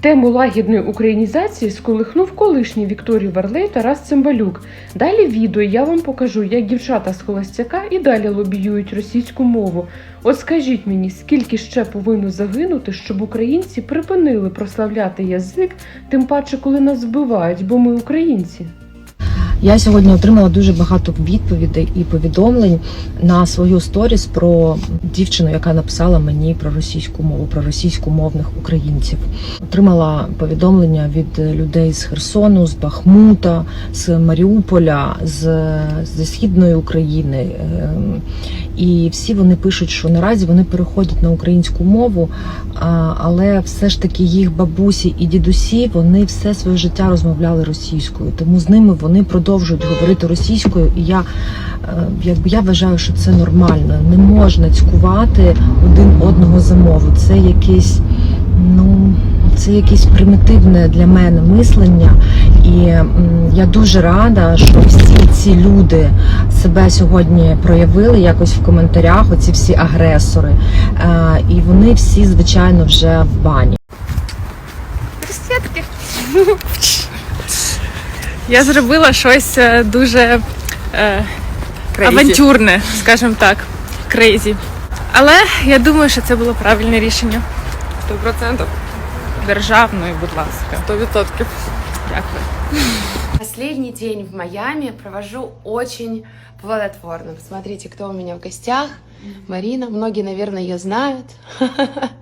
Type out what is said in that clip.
Тему лагідної українізації сколихнув колишній Вікторій Варлей Тарас Цимбалюк. Далі відео я вам покажу, як дівчата з холостяка і далі лобіюють російську мову. От скажіть мені, скільки ще повинно загинути, щоб українці припинили прославляти язик, тим паче, коли нас вбивають, бо ми українці. Я сьогодні отримала дуже багато відповідей і повідомлень на свою сторіс про дівчину, яка написала мені про російську мову, про російськомовних українців. Отримала повідомлення від людей з Херсону, з Бахмута, з Маріуполя, з, зі східної України. І всі вони пишуть, що наразі вони переходять на українську мову, але все ж таки їх бабусі і дідусі вони все своє життя розмовляли російською, тому з ними вони продовжують говорити російською. І я е, якби я вважаю, що це нормально. Не можна цькувати один одного за мову. Це якесь, ну це якесь примітивне для мене мислення. І я дуже рада, що всі ці люди себе сьогодні проявили якось в коментарях. Оці всі агресори, Е, і вони всі, звичайно, вже в бані. Розсвітки. Я зробила щось е, дуже е, авантюрне, скажімо так, крейзі. Але я думаю, що це було правильне рішення. Сто процентов. Державної, будь ласка. Сто відсотків. Дякую. Последний день в Майами провожу очень плодотворно. Посмотрите, кто у меня в гостях. Марина. Многие, наверное, ее знают.